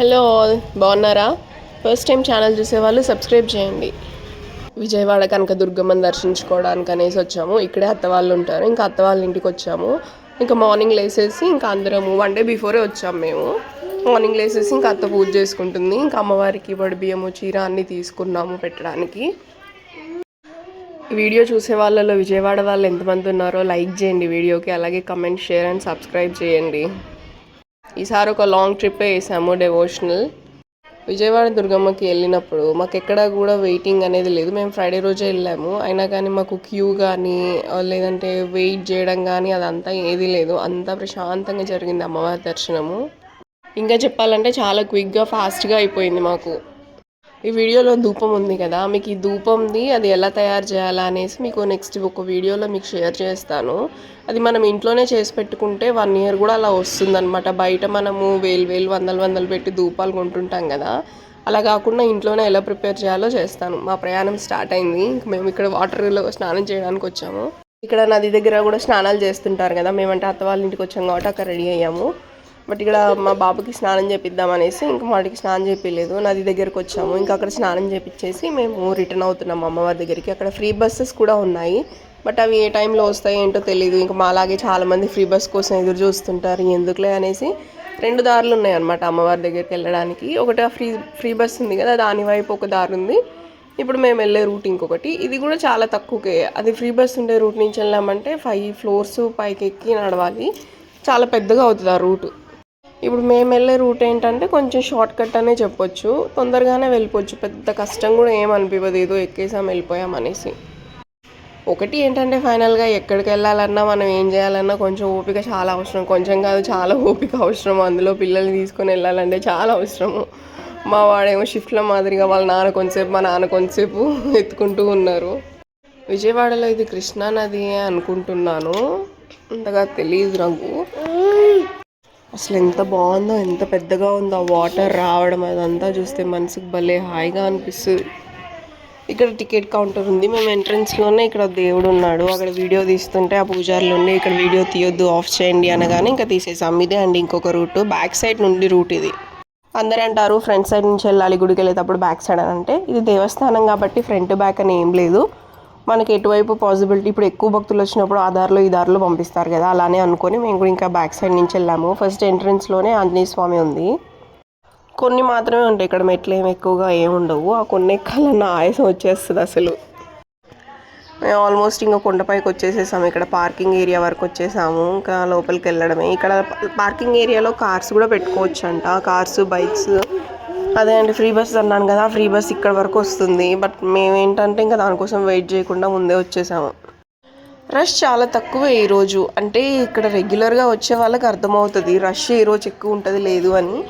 Hello all బాగున్నారా? First time channel చూసేవాళ్ళు subscribe చేయండి. విజయవాడ కనకదుర్గమ్మని దర్శించుకోవడానికి అనేసి వచ్చాము. ఇక్కడే అత్త వాళ్ళు ఉంటారు. ఇంకా అత్త వాళ్ళ ఇంటికి వచ్చాము. ఇంకా మార్నింగ్ లేసేసి ఇంకా అందరము వన్ డే బిఫోరే వచ్చాము మేము. మార్నింగ్ లేసేసి ఇంకా అత్త పూజ చేసుకుంటుంది. ఇంకా అమ్మవారికి వడి బియ్యము చీర అన్నీ తీసుకున్నాము పెట్టడానికి. వీడియో చూసే వాళ్ళలో విజయవాడ వాళ్ళు ఎంతమంది ఉన్నారో లైక్ చేయండి వీడియోకి. అలాగే కమెంట్ షేర్ అండ్ సబ్స్క్రైబ్ చేయండి. ఈసారి ఒక లాంగ్ ట్రిప్పే వేసాము డెవోషనల్ విజయవాడ దుర్గమ్మకి వెళ్ళినప్పుడు మాకు ఎక్కడ కూడా వెయిటింగ్ అనేది లేదు. మేము ఫ్రైడే రోజే వెళ్ళాము. అయినా కానీ మాకు క్యూ కానీ లేదంటే వెయిట్ చేయడం కానీ అదంతా ఏది లేదు. అంతా ప్రశాంతంగా జరిగింది అమ్మవారి దర్శనము. ఇంకా చెప్పాలంటే చాలా క్విక్గా ఫాస్ట్గా అయిపోయింది మాకు. ఈ వీడియోలో ధూపం ఉంది కదా మీకు ఈ ధూపంది అది ఎలా తయారు చేయాలా అనేసి మీకు నెక్స్ట్ ఒక వీడియోలో మీకు షేర్ చేస్తాను. అది మనం ఇంట్లోనే చేసి పెట్టుకుంటే వన్ ఇయర్ కూడా అలా వస్తుందన్నమాట. బయట మనము వేలు వేలు వందలు వందలు పెట్టి ధూపాలు కొంటుంటాం కదా అలా కాకుండా ఇంట్లోనే ఎలా ప్రిపేర్ చేయాలో చేస్తాను. మా ప్రయాణం స్టార్ట్ అయింది. మేము ఇక్కడ వాటర్లో స్నానం చేయడానికి వచ్చాము. ఇక్కడ నది దగ్గర కూడా స్నానాలు చేస్తుంటారు కదా మేమంటే అత్త వాళ్ళ ఇంటికి వచ్చాం కాబట్టి అక్కడ రెడీ అయ్యాము. బట్ ఇక్కడ మా బాబుకి స్నానం చేపిద్దాం అనేసి ఇంకా వాడికి స్నానం చేపించలేదు నది దగ్గరకు వచ్చాము. ఇంకా అక్కడ స్నానం చేపించేసి మేము రిటర్న్ అవుతున్నాము అమ్మవారి దగ్గరికి. అక్కడ ఫ్రీ బస్సెస్ కూడా ఉన్నాయి. బట్ అవి ఏ టైంలో వస్తాయి ఏంటో తెలియదు ఇంకా మా అలాగే చాలామంది ఫ్రీ బస్ కోసం ఎదురు చూస్తుంటారు. ఎందుకులే అనేసి రెండు దారులు ఉన్నాయి అనమాట అమ్మవారి దగ్గరికి వెళ్ళడానికి. ఒకటి ఫ్రీ ఫ్రీ బస్ ఉంది కదా దాని వైపు ఒక దారి ఉంది. ఇప్పుడు మేము వెళ్ళే రూట్ ఇంకొకటి. ఇది కూడా చాలా తక్కువకే. అది ఫ్రీ బస్ ఉండే రూట్ నుంచి వెళ్ళామంటే ఫైవ్ ఫ్లోర్స్ పైకి ఎక్కి నడవాలి. చాలా పెద్దగా అవుతుంది ఆ రూటు. ఇప్పుడు మేము వెళ్ళే రూట్ ఏంటంటే కొంచెం షార్ట్ కట్ అనే చెప్పొచ్చు. తొందరగానే వెళ్ళిపోవచ్చు. పెద్ద కష్టం కూడా ఏం అనిపించదు ఏదో ఎక్కేసాం వెళ్ళిపోయాం అనేసి. ఒకటి ఏంటంటే ఫైనల్గా ఎక్కడికి వెళ్ళాలన్నా మనం ఏం చేయాలన్నా కొంచెం ఓపిక చాలా అవసరం. కొంచెం కాదు చాలా ఓపిక అవసరం. అందులో పిల్లల్ని తీసుకొని వెళ్ళాలంటే చాలా అవసరము. మా వాడేమో షిఫ్ట్లో మాదిరిగా వాళ్ళ నాన్న కొంతసేపు మా నాన్న కొంతసేపు ఎత్తుకుంటూ ఉన్నారు. విజయవాడలో ఇది కృష్ణా నది అనుకుంటున్నాను. అంతగా తెలియదు నాకు అసలు ఎంత బాగుందో ఎంత పెద్దగా ఉందో ఆ వాటర్ రావడం అదంతా చూస్తే మనసుకు భలే హాయిగా అనిపిస్తుంది. ఇక్కడ టికెట్ కౌంటర్ ఉంది. మేము ఎంట్రన్స్లోనే ఇక్కడ దేవుడు ఉన్నాడు. అక్కడ వీడియో తీస్తుంటే ఆ పూజారులు ఉండి ఇక్కడ వీడియో తీయొద్దు ఆఫ్ చేయండి అనగానే ఇంకా తీసేసాం. ఇదే అండి ఇంకొక రూట్. బ్యాక్ సైడ్ నుండి రూట్ ఇది. అందరూ అంటారు ఫ్రంట్ సైడ్ నుంచి వెళ్ళాలి గుడికి వెళ్ళేటప్పుడు బ్యాక్ సైడ్ అని అంటే ఇది దేవస్థానం కాబట్టి ఫ్రంట్ బ్యాక్ అని ఏం లేదు. మనకి ఎటువైపు పాసిబిలిటీ ఇప్పుడు ఎక్కువ భక్తులు వచ్చినప్పుడు ఆ దారిలో ఈ దారిలో పంపిస్తారు కదా అలానే అనుకొని మేము కూడా ఇంకా బ్యాక్ సైడ్ నుంచి వెళ్ళాము. ఫస్ట్ ఎంట్రన్స్లోనే ఆంజనేయ స్వామి ఉంది. కొన్ని మాత్రమే ఉంటాయి. ఇక్కడ మెట్లు ఏమి ఎక్కువగా ఏమి ఉండవు. ఆ కొన్ని ఎక్కాలన్న ఆయాసం వచ్చేస్తుంది అసలు. మేము ఆల్మోస్ట్ ఇంకా కొండపైకి వచ్చేసేసాము. ఇక్కడ పార్కింగ్ ఏరియా వరకు వచ్చేసాము. ఇంకా లోపలికి వెళ్ళడమే. ఇక్కడ పార్కింగ్ ఏరియాలో కార్స్ కూడా పెట్టుకోవచ్చు అంట కార్స్ బైక్స్ అదే అండి ఫ్రీ బస్ అన్నాను కదా ఫ్రీ బస్ ఇక్కడ వరకు వస్తుంది. బట్ మేము ఏంటంటే ఇంకా దానికోసం వెయిట్ చేయకుండా ముందే వచ్చేసాము. రష్ చాలా తక్కువ ఈరోజు అంటే ఇక్కడ రెగ్యులర్గా వచ్చే వాళ్ళకి అర్థమవుతుంది. రష్ ఈరోజు ఎక్కువ ఉంటుంది లేదు అని.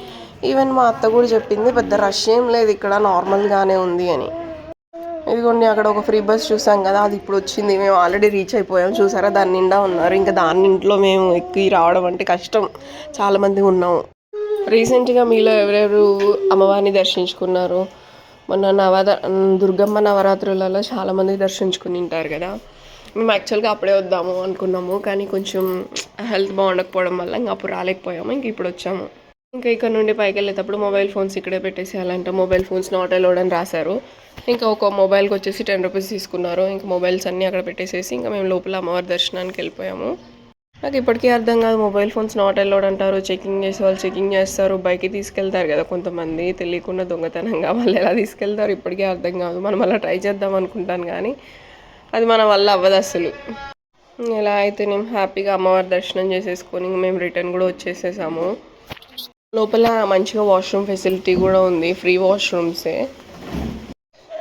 ఈవెన్ మా అత్త కూడా చెప్పింది పెద్ద రష్ ఏం లేదు ఇక్కడ నార్మల్గానే ఉంది అని. ఇదిగోండి అక్కడ ఒక ఫ్రీ బస్ చూసాం కదా అది ఇప్పుడు వచ్చింది. మేము ఆల్రెడీ రీచ్ అయిపోయాం. చూసారా? దాని నిండా ఉన్నారు. ఇంకా దాని ఇంట్లో మేము ఎక్కి రావడం అంటే కష్టం. చాలామంది ఉన్నాము. రీసెంట్గా మీలో ఎవరెవరు అమ్మవారిని దర్శించుకున్నారు? మొన్న నవద దుర్గమ్మ నవరాత్రులలో చాలామంది దర్శించుకుని ఉంటారు కదా. మేము యాక్చువల్గా అప్పుడే వద్దాము అనుకున్నాము. కానీ కొంచెం హెల్త్ బాగుండకపోవడం వల్ల ఇంకా అప్పుడు రాలేకపోయాము. ఇంక ఇప్పుడు వచ్చాము. ఇంకా ఇక్కడ నుండి పైకి వెళ్ళేటప్పుడు మొబైల్ ఫోన్స్ ఇక్కడే పెట్టేసేయాలంటే మొబైల్ ఫోన్స్ నాట్ అలౌడ్ అని రాశారు. ఇంకా ఒక మొబైల్కి వచ్చేసి టెన్ రూపీస్ తీసుకున్నారు. ఇంకా మొబైల్స్ అన్నీ అక్కడ పెట్టేసేసి ఇంకా మేము లోపల అమ్మవారి దర్శనానికి వెళ్ళిపోయాము. నాకు ఇప్పటికీ అర్థం కాదు. మొబైల్ ఫోన్స్ నాట్ అలౌడ్ అంటారు. చెకింగ్ చేసే వాళ్ళు చెకింగ్ చేస్తారు. బైక్ తీసుకెళ్తారు కదా కొంతమంది. తెలియకుండా దొంగతనంగా వాళ్ళు ఎలా తీసుకెళ్తారు? ఇప్పటికీ అర్థం కాదు. మనం అలా ట్రై చేద్దాం అనుకుంటాను కానీ అది మన వల్ల అవ్వదు అసలు. ఎలా అయితే నేను హ్యాపీగా అమ్మవారి దర్శనం చేసేసుకొని మేము రిటర్న్ కూడా వచ్చేసేసాము. లోపల మంచిగా వాష్రూమ్ ఫెసిలిటీ కూడా ఉంది. ఫ్రీ వాష్రూమ్సే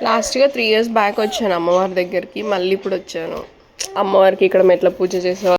లాస్ట్గా త్రీ ఇయర్స్ బ్యాక్ వచ్చాను అమ్మవారి దగ్గరికి. మళ్ళీ ఇప్పుడు వచ్చాను. అమ్మవారికి ఇక్కడ మెట్ల పూజ చేసేవాళ్ళు